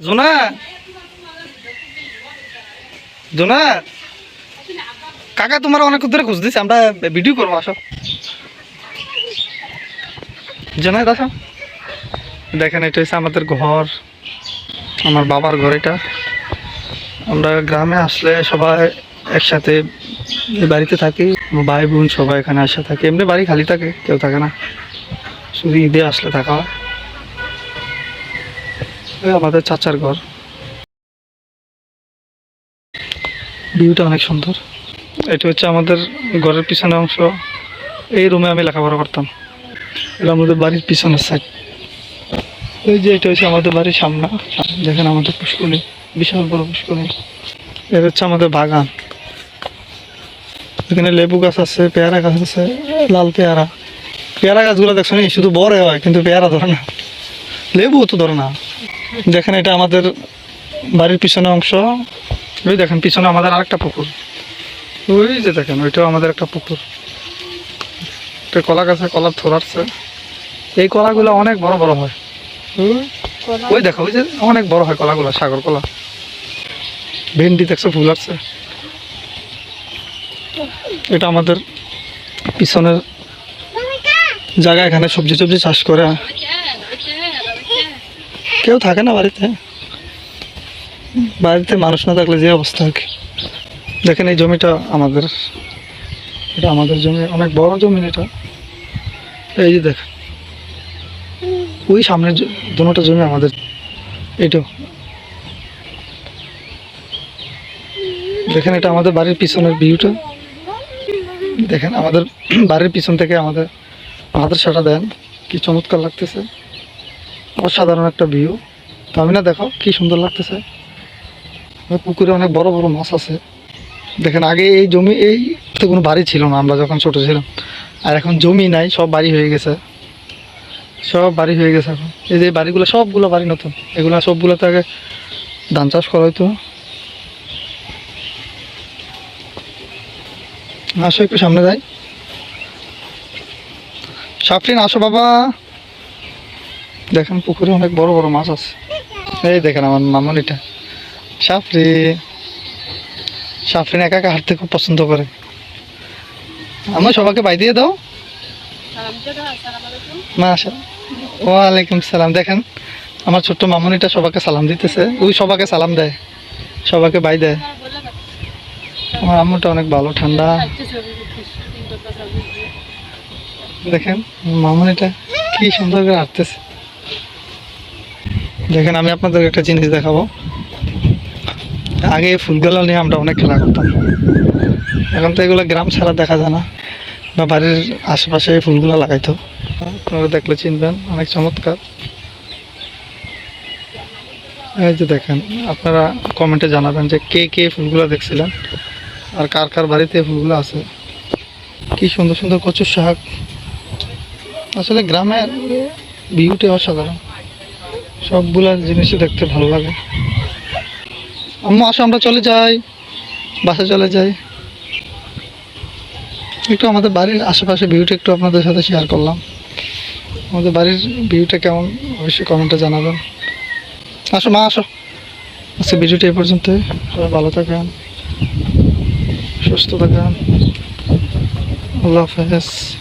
জোনা? জোনা? কাকা, তোমার অনেক ধরে খুঁজ দিচ্ছে আমরা ভিডিও করব, আসো। জোনায় আসো। দেখেন, এটা হচ্ছে আমাদের ঘর, আমার বাবার ঘর এটা। আমরা গ্রামে আসলে সবাই একসাথে বাড়িতে থাকি ভাই বোন সবাই এখানে আসে থাকে। এমনি বাড়ি খালি থাকে, কেউ থাকে না। শুধু ঈদে আসলে থাকা হয়। আমাদের চাচার ঘর। ভিউটা অনেক সুন্দর। এটা হচ্ছে আমাদের ঘরের পিছনের অংশ। এই রুমে আমি লেখাপড়া করতাম। এটা আমাদের বাড়ির পিছনের সাইড এই যে এটা হচ্ছে আমাদের বাড়ির সামনে। দেখেন আমাদের পুষ্করণী, বিশাল বড় পুষ্করণী। এটা হচ্ছে আমাদের বাগান। এখানে লেবু গাছ আছে, পেয়ারা গাছ আছে, লাল পেয়ারা। পেয়ারা গাছগুলো দেখছ শুধু বড় হয়, কিন্তু পেয়ারা ধরে না। লেবু তো ধরে না। দেখেন এটা আমাদের বাড়ির পিছনে অংশ। ওই দেখেন, পিছনে আমাদের আরেকটা পুকুর। ওই যে দেখেন, ওইটাও আমাদের একটা পুকুর। একটা কলা গাছে কলার থোড়াচ্ছে এই কলাগুলো অনেক বড় বড় হয়। ওই- দেখো, ওই যে অনেক বড় হয় কলাগুলো, সাগর কলা। ভেন্ডি দেখছ, ফুল আসছে। এটা আমাদের পিছনের জায়গা, এখানে সবজি টবজি চাষ করে। কেউ থাকে না বাড়িতে বাড়িতে মানুষ না থাকলে যে অবস্থা আর কি। দেখেন এই জমিটা আমাদের, এটা আমাদের জমি, অনেক বড় জমি এটা? এই যে দেখেন, ওই সামনের দুটোটা জমি আমাদের, এইটা। দেখেন এটা আমাদের বাড়ির পিছনের ভিউটা দেখেন আমাদের বাড়ির পিছন থেকে আমাদের মাদ্রাসাটা দেন, কি চমৎকার লাগতেছে। অসাধারণ একটা ভিউ তো আমি না দেখো কি সুন্দর লাগতেছে। পুকুরে অনেক বড় বড় মাছ আছে। দেখেন আগে এই জমি, এই তো কোনো বাড়ি ছিল না আমরা যখন ছোট ছিলাম। আর এখন জমি নাই, সব বাড়ি হয়ে গেছে। সব বাড়ি হয়ে গেছে এখন। এই যে বাড়িগুলো, সবগুলো বাড়ি নতুন। এগুলো সবগুলোতে আগে ধান চাষ করা হতো আসো একটু সামনে যাই। সাফরিন, আসো বাবা। দেখেন পুকুরে অনেক বড় বড় মাছ আছে। এই দেখেন আমার মামনিটা। সাফরি সাফরিন একা একা হাঁটতে খুব পছন্দ করে। আমার সবাইকে বাই দিয়ে দাও। ওয়ালাইকুম সালাম। দেখেন, আমার ছোট্ট মামনিটা সবাইকে সালাম দিতেছে। ওই সবাইকে সালাম দেয়। সবাইকে বাই দেয়। আমার আম্মুটা অনেক ভালো, ঠান্ডা। দেখেন, মামনিটা কি সুন্দর করে হাঁটতেছে। দেখেন, আমি আপনাদের একটা জিনিস দেখাবো। আগে ফুলগুলো নিয়ে আমরা অনেক খেলা করতাম। এখন তো এগুলো গ্রাম ছাড়া দেখা যায় না। বা বাড়ির আশেপাশে ফুলগুলো লাগাইতো। আপনারা দেখলে চিনবেন, অনেক চমৎকার। এই যে দেখেন, আপনারা কমেন্টে জানাবেন যে কে কে ফুলগুলো দেখছিলেন আর কার কার বাড়িতে ফুলগুলো আছে। কি সুন্দর সুন্দর কচুর শাক। আসলে গ্রামের ভিউটি অসাধারণ। সবগুলা জিনিসই দেখতে ভালো লাগে। আম্মা, আসো, আমরা চলে যাই। বাসে চলে যাই। একটু আমাদের বাড়ির আশেপাশে ভিউটা একটু আপনাদের সাথে শেয়ার করলাম। আমাদের বাড়ির ভিউটা কেমন, অবশ্যই কমেন্টে জানাবেন। আসো, মা, আসো। আজকে ভিডিওটা এই পর্যন্ত সবাই ভালো থাকেন, সুস্থ থাকেন। আল্লাহ হাফেজ।